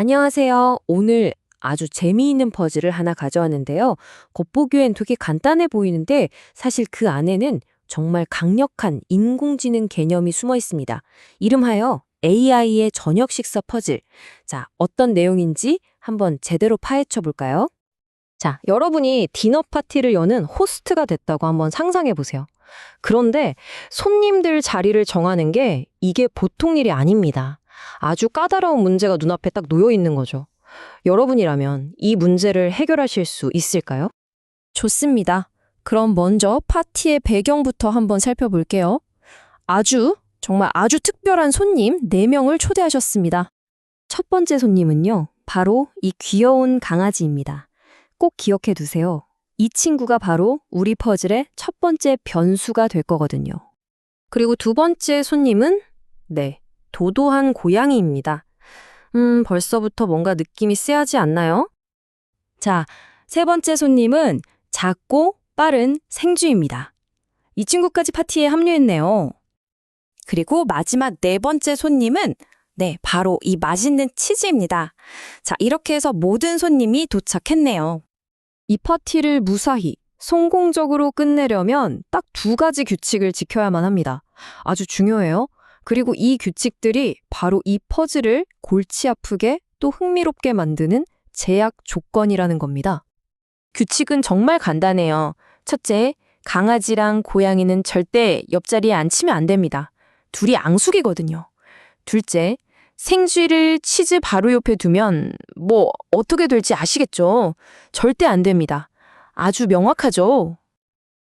안녕하세요. 오늘 아주 재미있는 퍼즐을 하나 가져왔는데요. 겉보기엔 되게 간단해 보이는데 사실 그 안에는 정말 강력한 인공지능 개념이 숨어 있습니다. 이름하여 AI의 저녁 식사 퍼즐. 자, 어떤 내용인지 한번 제대로 파헤쳐 볼까요? 자, 여러분이 디너 파티를 여는 호스트가 됐다고 한번 상상해 보세요. 그런데 손님들 자리를 정하는 게 이게 보통 일이 아닙니다. 아주 까다로운 문제가 눈앞에 딱 놓여 있는 거죠. 여러분이라면 이 문제를 해결하실 수 있을까요? 좋습니다. 그럼 먼저 파티의 배경부터 한번 살펴볼게요. 아주, 정말 아주 특별한 손님 4명을 초대하셨습니다. 첫 번째 손님은요, 바로 이 귀여운 강아지입니다. 꼭 기억해 두세요. 이 친구가 바로 우리 퍼즐의 첫 번째 변수가 될 거거든요. 그리고 두 번째 손님은, 네, 도도한 고양이입니다. 음, 벌써부터 뭔가 느낌이 쎄하지 않나요? 자, 세 번째 손님은 작고 빠른 생쥐입니다. 이 친구까지 파티에 합류했네요. 그리고 마지막 네 번째 손님은 네, 바로 이 맛있는 치즈입니다. 자, 이렇게 해서 모든 손님이 도착했네요. 이 파티를 무사히 성공적으로 끝내려면 딱 두 가지 규칙을 지켜야만 합니다. 아주 중요해요. 그리고 이 규칙들이 바로 이 퍼즐을 골치 아프게 또 흥미롭게 만드는 제약 조건이라는 겁니다. 규칙은 정말 간단해요. 첫째, 강아지랑 고양이는 절대 옆자리에 앉히면 안 됩니다. 둘이 앙숙이거든요. 둘째, 생쥐를 치즈 바로 옆에 두면 뭐 어떻게 될지 아시겠죠? 절대 안 됩니다. 아주 명확하죠?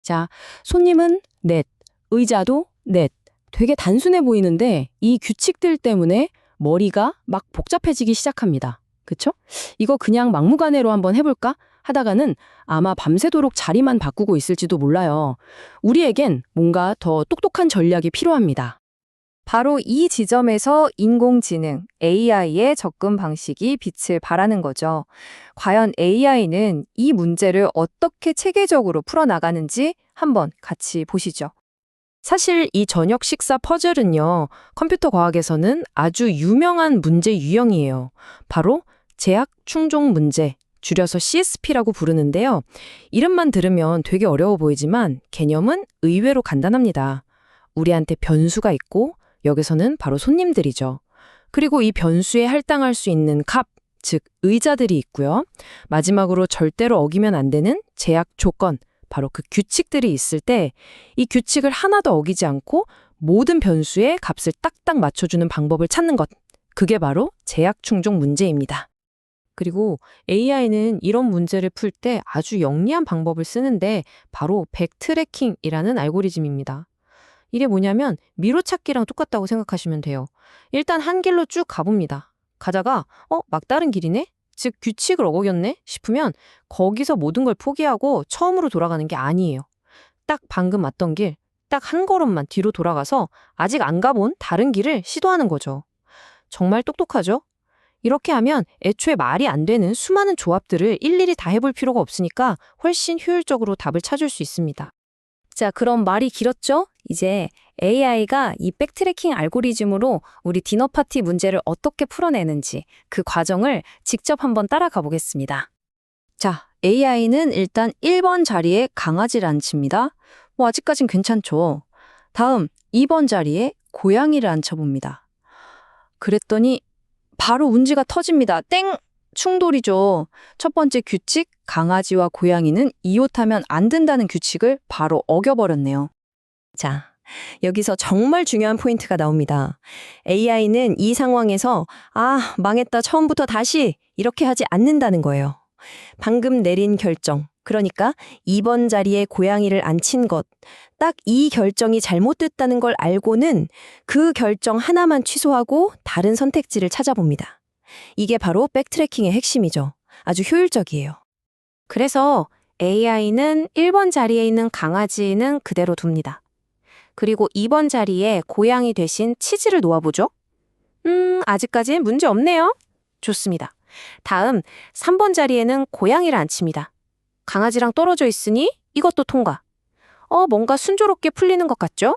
자, 손님은 넷, 의자도 넷. 되게 단순해 보이는데 이 규칙들 때문에 머리가 막 복잡해지기 시작합니다. 그쵸? 이거 그냥 막무가내로 한번 해볼까? 하다가는 아마 밤새도록 자리만 바꾸고 있을지도 몰라요. 우리에겐 뭔가 더 똑똑한 전략이 필요합니다. 바로 이 지점에서 인공지능, AI의 접근 방식이 빛을 발하는 거죠. 과연 AI는 이 문제를 어떻게 체계적으로 풀어나가는지 한번 같이 보시죠. 사실 이 저녁 식사 퍼즐은요, 컴퓨터 과학에서는 아주 유명한 문제 유형이에요. 바로 제약 충족 문제, 줄여서 CSP라고 부르는데요. 이름만 들으면 되게 어려워 보이지만 개념은 의외로 간단합니다. 우리한테 변수가 있고 여기서는 바로 손님들이죠. 그리고 이 변수에 할당할 수 있는 값, 즉 의자들이 있고요. 마지막으로 절대로 어기면 안 되는 제약 조건, 바로 그 규칙들이 있을 때 이 규칙을 하나도 어기지 않고 모든 변수의 값을 딱딱 맞춰주는 방법을 찾는 것. 그게 바로 제약 충족 문제입니다. 그리고 AI는 이런 문제를 풀 때 아주 영리한 방법을 쓰는데 바로 백트래킹이라는 알고리즘입니다. 이게 뭐냐면 미로찾기랑 똑같다고 생각하시면 돼요. 일단 한 길로 쭉 가봅니다. 가다가 어 막다른 길이네? 즉 규칙을 어겼네 싶으면 거기서 모든 걸 포기하고 처음으로 돌아가는 게 아니에요. 딱 방금 왔던 길, 딱 한 걸음만 뒤로 돌아가서 아직 안 가본 다른 길을 시도하는 거죠. 정말 똑똑하죠? 이렇게 하면 애초에 말이 안 되는 수많은 조합들을 일일이 다 해볼 필요가 없으니까 훨씬 효율적으로 답을 찾을 수 있습니다. 자, 그럼 말이 길었죠? 이제 AI가 이 백트래킹 알고리즘으로 우리 디너 파티 문제를 어떻게 풀어내는지 그 과정을 직접 한번 따라가 보겠습니다. 자, AI는 일단 1번 자리에 강아지를 앉힙니다. 뭐 아직까진 괜찮죠. 다음 2번 자리에 고양이를 앉혀봅니다. 그랬더니 바로 운지가 터집니다. 땡! 충돌이죠. 첫 번째 규칙, 강아지와 고양이는 이웃하면 안 된다는 규칙을 바로 어겨버렸네요. 자, 여기서 정말 중요한 포인트가 나옵니다. AI는 이 상황에서 아, 망했다. 처음부터 다시 이렇게 하지 않는다는 거예요. 방금 내린 결정. 그러니까 2번 자리에 고양이를 앉힌 것. 딱 이 결정이 잘못됐다는 걸 알고는 그 결정 하나만 취소하고 다른 선택지를 찾아봅니다. 이게 바로 백트래킹의 핵심이죠. 아주 효율적이에요. 그래서 AI는 1번 자리에 있는 강아지는 그대로 둡니다. 그리고 2번 자리에 고양이 대신 치즈를 놓아보죠. 음, 아직까진 문제 없네요. 좋습니다. 다음 3번 자리에는 고양이를 앉힙니다. 강아지랑 떨어져 있으니 이것도 통과. 어, 뭔가 순조롭게 풀리는 것 같죠?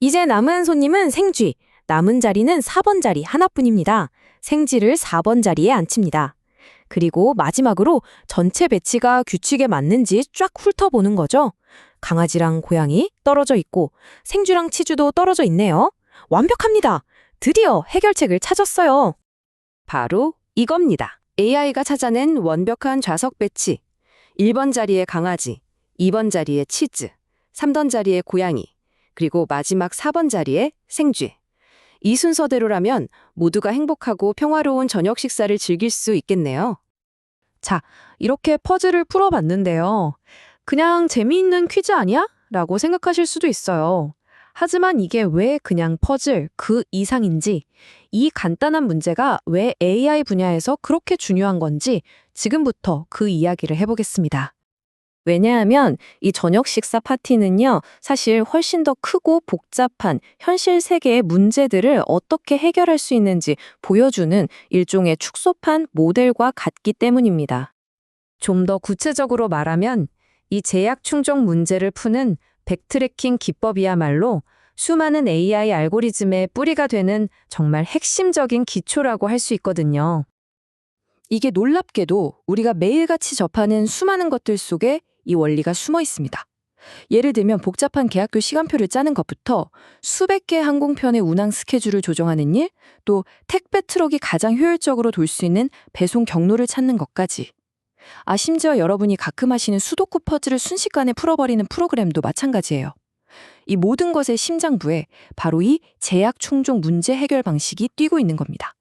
이제 남은 손님은 생쥐. 남은 자리는 4번 자리 하나뿐입니다. 생쥐를 4번 자리에 앉힙니다. 그리고 마지막으로 전체 배치가 규칙에 맞는지 쫙 훑어보는 거죠. 강아지랑 고양이 떨어져 있고 생쥐랑 치주도 떨어져 있네요. 완벽합니다. 드디어 해결책을 찾았어요. 바로 이겁니다. AI가 찾아낸 완벽한 좌석 배치. 1번 자리에 강아지, 2번 자리에 치즈, 3번 자리에 고양이, 그리고 마지막 4번 자리에 생쥐. 이 순서대로라면 모두가 행복하고 평화로운 저녁 식사를 즐길 수 있겠네요. 자, 이렇게 퍼즐을 풀어봤는데요. 그냥 재미있는 퀴즈 아니야? 라고 생각하실 수도 있어요. 하지만 이게 왜 그냥 퍼즐 그 이상인지, 이 간단한 문제가 왜 AI 분야에서 그렇게 중요한 건지 지금부터 그 이야기를 해보겠습니다. 왜냐하면 이 저녁 식사 파티는요, 사실 훨씬 더 크고 복잡한 현실 세계의 문제들을 어떻게 해결할 수 있는지 보여주는 일종의 축소판 모델과 같기 때문입니다. 좀 더 구체적으로 말하면 이 제약 충족 문제를 푸는 백트래킹 기법이야말로 수많은 AI 알고리즘의 뿌리가 되는 정말 핵심적인 기초라고 할 수 있거든요. 이게 놀랍게도 우리가 매일같이 접하는 수많은 것들 속에 이 원리가 숨어 있습니다. 예를 들면 복잡한 계약표 시간표를 짜는 것부터 수백 개 항공편의 운항 스케줄을 조정하는 일, 또 택배 트럭이 가장 효율적으로 돌 수 있는 배송 경로를 찾는 것까지. 아, 심지어 여러분이 가끔 하시는 수도쿠 퍼즐을 순식간에 풀어버리는 프로그램도 마찬가지예요. 이 모든 것의 심장부에 바로 이 제약 충족 문제 해결 방식이 뛰고 있는 겁니다.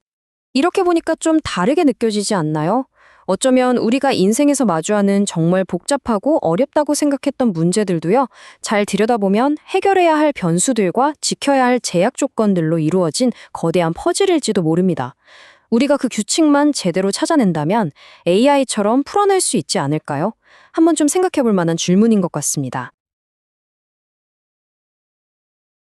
이렇게 보니까 좀 다르게 느껴지지 않나요? 어쩌면 우리가 인생에서 마주하는 정말 복잡하고 어렵다고 생각했던 문제들도요, 잘 들여다보면 해결해야 할 변수들과 지켜야 할 제약 조건들로 이루어진 거대한 퍼즐일지도 모릅니다. 우리가 그 규칙만 제대로 찾아낸다면 AI처럼 풀어낼 수 있지 않을까요? 한번 좀 생각해 볼 만한 질문인 것 같습니다.